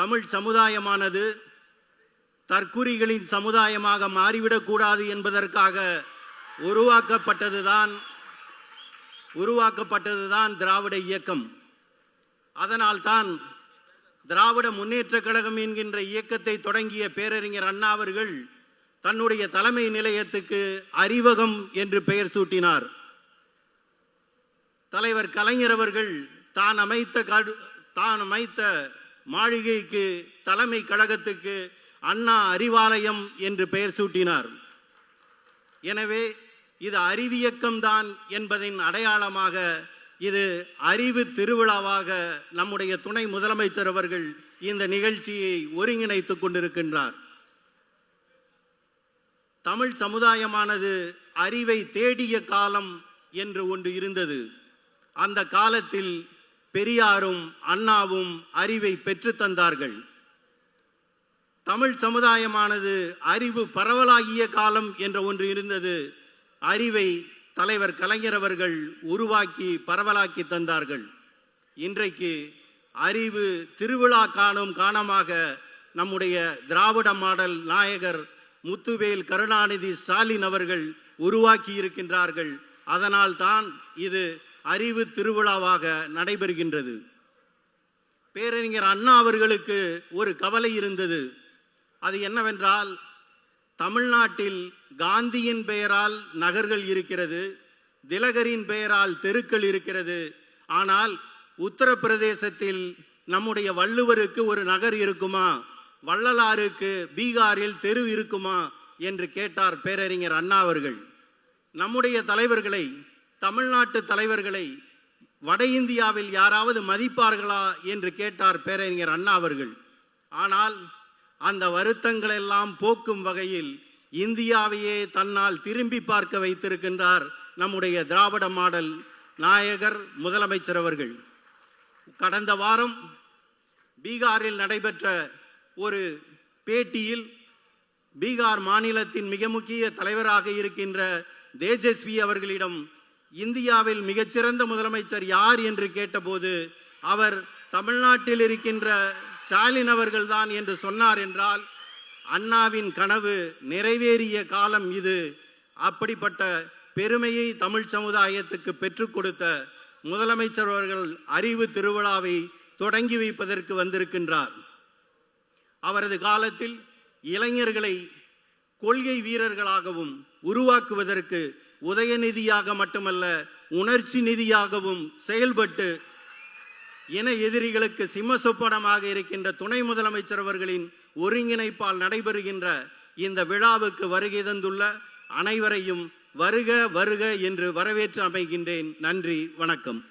தமிழ் சமுதாயமானது தற்குறிகளின் சமுதாயமாக மாறிவிடக்கூடாது என்பதற்காக உருவாக்கப்பட்டதுதான் உருவாக்கப்பட்டதுதான் திராவிட இயக்கம். அதனால்தான் திராவிட முன்னேற்றக் கழகம் என்கின்ற இயக்கத்தை தொடங்கிய பேரறிஞர் அண்ணா அவர்கள் தன்னுடைய தலைமை நிலையத்துக்கு அறிவகம் என்று பெயர் சூட்டினார். தலைவர் கலைஞர் அவர்கள் தான் அமைத்த கடு தான் அமைத்த மாளிகைக்கு தலைமை கழகத்துக்கு அண்ணா அறிவாலயம் என்று பெயர் சூட்டினார். எனவே இது அறிவியக்கம்தான் என்பதின் அடையாளமாக இது அறிவு திருவிழாவாக நம்முடைய துணை முதலமைச்சர் அவர்கள் இந்த நிகழ்ச்சியை ஒருங்கிணைத்துக் கொண்டிருக்கின்றார். தமிழ் சமுதாயமானது அறிவை தேடிய காலம் என்று ஒன்று இருந்தது. அந்த காலத்தில் பெரியாரும் அண்ணாவும் அறிவை பெற்றுத் தந்தார்கள். தமிழ் சமுதாயமானது அறிவு பரவலாகிய காலம் என்ற ஒன்று இருந்தது. அறிவை தலைவர் கலைஞர் அவர்கள் உருவாக்கி பரவலாக்கி தந்தார்கள். இன்றைக்கு அறிவு திருவிழா காணும் காணமாக நம்முடைய திராவிட மாடல் நாயகர் முத்துவேல் கருணாநிதி ஸ்டாலின் அவர்கள் உருவாக்கி இருக்கின்றார்கள் அதனால் தான் இது அறிவு திருவிழாவாக நடைபெறுகின்றது. பேரறிஞர் அண்ணா அவர்களுக்கு ஒரு கவலை இருந்தது. அது என்னவென்றால் தமிழ்நாட்டில் காந்தியின் பெயரால் நகர்கள் இருக்கிறது திலகரின் பெயரால் தெருக்கள் இருக்கிறது. ஆனால் உத்தரப்பிரதேசத்தில் நம்முடைய வள்ளுவருக்கு ஒரு நகர் இருக்குமா? வள்ளலாருக்கு பீகாரில் தெரு இருக்குமா? என்று கேட்டார் பேரறிஞர் அண்ணா அவர்கள். நம்முடைய தலைவர்களை தமிழ்நாட்டு தலைவர்களை வட இந்தியாவில் யாராவது மதிப்பார்களா என்று கேட்டார் பேரறிஞர் அண்ணா அவர்கள். ஆனால் அந்த வருத்தங்களெல்லாம் போக்கும் வகையில் இந்தியாவையே தன்னால் திரும்பி பார்க்க வைத்திருக்கின்றார் நம்முடைய திராவிட மாடல் நாயகர் முதலமைச்சர் அவர்கள். கடந்த வாரம் பீகாரில் நடைபெற்ற ஒரு பேட்டியில் பீகார் மாநிலத்தின் மிக முக்கிய தலைவராக இருக்கின்ற தேஜஸ்வி அவர்களிடம் இந்தியாவில் மிகச்சிறந்த முதலமைச்சர் யார் என்று கேட்டபோது அவர் தமிழ்நாட்டில் இருக்கின்ற ஸ்டாலின் அவர்கள்தான் என்று சொன்னார் என்றால் அண்ணாவின் கனவு நிறைவேறிய காலம் இது. அப்படிப்பட்ட பெருமையை தமிழ் சமுதாயத்துக்கு பெற்றுக் கொடுத்த முதலமைச்சர் அவர்கள் அறிவு திருவிழாவை தொடங்கி வைப்பதற்கு வந்திருக்கின்றார். அவரது காலத்தில் இளைஞர்களை கொள்கை வீரர்களாகவும் உருவாக்குவதற்கு உதயநிதியாக மட்டுமல்ல உணர்ச்சி நிதியாகவும் செயல்பட்டு இன எதிரிகளுக்கு சிம்மசொப்பனமாக இருக்கின்ற துணை முதலமைச்சர் அவர்களின் ஒருங்கிணைப்பால் நடைபெறுகின்ற இந்த விழாவுக்கு வருகை தந்துள்ள அனைவரையும் வருக வருக என்று வரவேற்று அமைகின்றேன். நன்றி வணக்கம்.